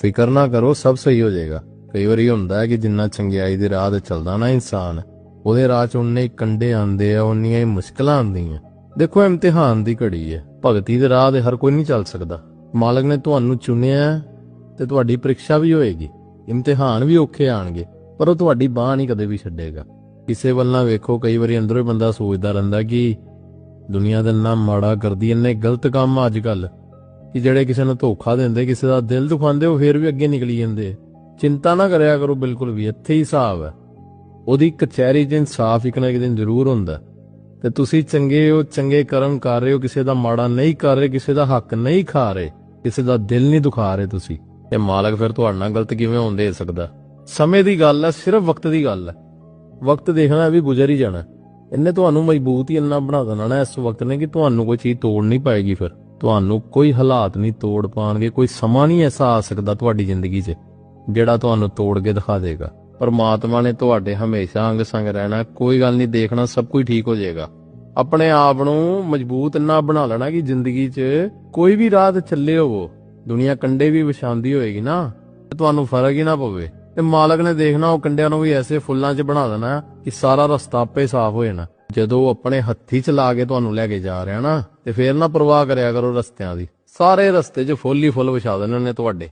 ਫਿਕਰ ਨਾ ਕਰੋ, ਸਭ ਸਹੀ ਹੋ ਜਾਏਗਾ। ਕਈ ਵਾਰੀ ਹੁੰਦਾ ਹੈ ਕਿ ਜਿੰਨਾ ਚੰਗਿਆਈ ਦੇ ਰਾਹ ਤੇ ਚੱਲਦਾ ਨਾ ਇਨਸਾਨ, ਉਹਦੇ ਰਾਹ 'ਚ ਉਨੇ ਕੰਡੇ ਆਉਂਦੇ ਆ ਉਨੀਆਂ ਹੀ ਮੁਸ਼ਕਲਾਂ ਆਉਂਦੀਆਂ। ਦੇਖੋ, ਇਮਤਿਹਾਨ ਦੀ ਘੜੀ ਹੈ। ਭਗਤੀ ਦੇ ਰਾਹ ਤੇ ਹਰ ਕੋਈ ਨਹੀਂ ਚੱਲ ਸਕਦਾ। ਮਾਲਕ ਨੇ ਤੁਹਾਨੂੰ ਚੁਣਿਆ ਤੇ ਤੁਹਾਡੀ ਪ੍ਰੀਖਿਆ ਵੀ ਹੋਏਗੀ। ਇਮਤਿਹਾਨ ਵੀ ਔਖੇ ਆਣਗੇ ਪਰ ਉਹ ਤੁਹਾਡੀ ਬਾਹ ਨਹੀਂ ਕਦੇ ਵੀ ਛੱਡੇਗਾ। ਕਿਸੇ ਵੱਲ ਨਾ ਵੇਖੋ, ਕਈ ਵਾਰੀ ਅੰਦਰੋਂ ਹੀ ਬੰਦਾ ਸੋਚਦਾ ਰਹਿੰਦਾ ਕਿ ਦੁਨੀਆ ਦਾ ਨਾ ਮਾੜਾ ਕਰਦੀ, ਇੰਨੇ ਗਲਤ ਕੰਮ ਅੱਜ ਕੱਲ ਕਿ ਜਿਹੜੇ ਕਿਸੇ ਨੂੰ ਧੋਖਾ ਦਿੰਦੇ, ਕਿਸੇ ਦਾ ਦਿਲ ਦੁਖਾਉਂਦੇ, ਉਹ ਫੇਰ ਵੀ ਅੱਗੇ ਨਿਕਲੀ ਜਾਂਦੇ। ਚਿੰਤਾ ਨਾ ਕਰਿਆ ਕਰੋ, ਬਿਲਕੁਲ ਵੀ, ਇੱਥੇ ਹੀ ਹਿਸਾਬ ਹੈ। ਉਹਦੀ ਕਚਹਿਰੀ 'ਚ ਇਨਸਾਫ ਇੱਕ ਨਾ ਇੱਕ ਦਿਨ ਜ਼ਰੂਰ ਹੁੰਦਾ। ਤੇ ਤੁਸੀਂ ਚੰਗੇ ਹੋ, ਚੰਗੇ ਕਰਮ ਕਰ ਰਹੇ ਹੋ, ਕਿਸੇ ਦਾ ਮਾੜਾ ਨਹੀਂ ਕਰ ਰਹੇ, ਕਿਸੇ ਦਾ ਹੱਕ ਨਹੀਂ ਖਾ ਰਹੇ, ਕਿਸੇ ਦਾ ਦਿਲ ਨਹੀਂ ਦੁਖਾ ਰਹੇ ਤੁਸੀਂ। ਤੇ ਮਾਲਕ ਫਿਰ ਤੁਹਾਡੇ ਨਾਲ ਗਲਤ ਕਿਵੇਂ ਹੋਣ ਦੇ ਸਕਦਾ? ਸਮੇਂ ਦੀ ਗੱਲ ਹੈ, ਸਿਰਫ ਵਕਤ ਦੀ ਗੱਲ ਹੈ। ਵਕਤ ਦੇਖਣਾ ਵੀ ਗੁਜ਼ਰ ਹੀ ਜਾਣਾ। ਇਹਨੇ ਤੁਹਾਨੂੰ ਮਜ਼ਬੂਤ ਹੀ ਇੰਨਾ ਬਣਾ ਦੇਣਾ ਨਾ ਇਸ ਵਕਤ ਨੇ ਕਿ ਤੁਹਾਨੂੰ ਕੋਈ ਚੀਜ਼ ਤੋੜ ਨਹੀਂ ਪਾਏਗੀ ਫਿਰ। ਤੁਹਾਨੂੰ ਕੋਈ ਹਾਲਾਤ ਨਹੀਂ ਤੋੜ ਪਾਣਗੇ ਕੋਈ ਸਮਾਂ ਨਹੀਂ ਐਸਾ ਆ ਸਕਦਾ ਤੁਹਾਡੀ ਜ਼ਿੰਦਗੀ 'ਚ, ਜਿਹੜਾ ਤੁਹਾਨੂੰ ਤੋੜ ਕੇ ਦਿਖਾ ਦੇਗਾ। ਪਰਮਾਤਮਾ ਨੇ ਤੁਹਾਡੇ ਹਮੇਸ਼ਾ ਅੰਗ ਸੰਗ ਰਹਿਣਾ, ਕੋਈ ਗੱਲ ਨਹੀਂ ਦੇਖਣਾ, ਸਭ ਕੁਝ ਠੀਕ ਹੋ ਜਾਏਗਾ। ਆਪਣੇ ਆਪ ਨੂੰ ਮਜ਼ਬੂਤ ਇੰਨਾ ਬਣਾ ਲੈਣਾ ਕਿ ਜ਼ਿੰਦਗੀ 'ਚ ਕੋਈ ਵੀ ਰਾਹ ਤੇ ਚੱਲੇ ਹੋਵੋ, ਦੁਨੀਆ ਕੰਡੇ ਵੀ ਵਿਛਾਉਂਦੀ ਹੋਏਗੀ ਨਾ, ਤੇ ਤੁਹਾਨੂੰ ਫ਼ਰਕ ਹੀ ਨਾ ਪਵੇ। ਤੇ ਮਾਲਕ ਨੇ ਦੇਖਣਾ, ਉਹ ਕੰਡਿਆਂ ਨੂੰ ਵੀ ਐਸੇ ਫੁੱਲਾਂ 'ਚ ਬਣਾ ਦੇਣਾ ਕਿ ਸਾਰਾ ਰਸਤਾ ਆਪੇ ਸਾਫ਼ ਹੋ ਜਾਣਾ। ਜਦੋਂ ਆਪਣੇ ਹੱਥੀ ਚਲਾ ਕੇ ਤੁਹਾਨੂੰ ਲੈ ਕੇ ਜਾ ਰਿਹਾ ਨਾ, ਤੇ ਫੇਰ ਨਾ ਪਰਵਾਹ ਕਰਿਆ ਕਰੋ ਰਸਤਿਆਂ ਦੀ। ਸਾਰੇ ਰਸਤੇ 'ਚ ਫੁੱਲ ਹੀ ਫੁੱਲ ਵਿਛਾ ਦੇਣੇ ਨੇ ਤੁਹਾਡੇ।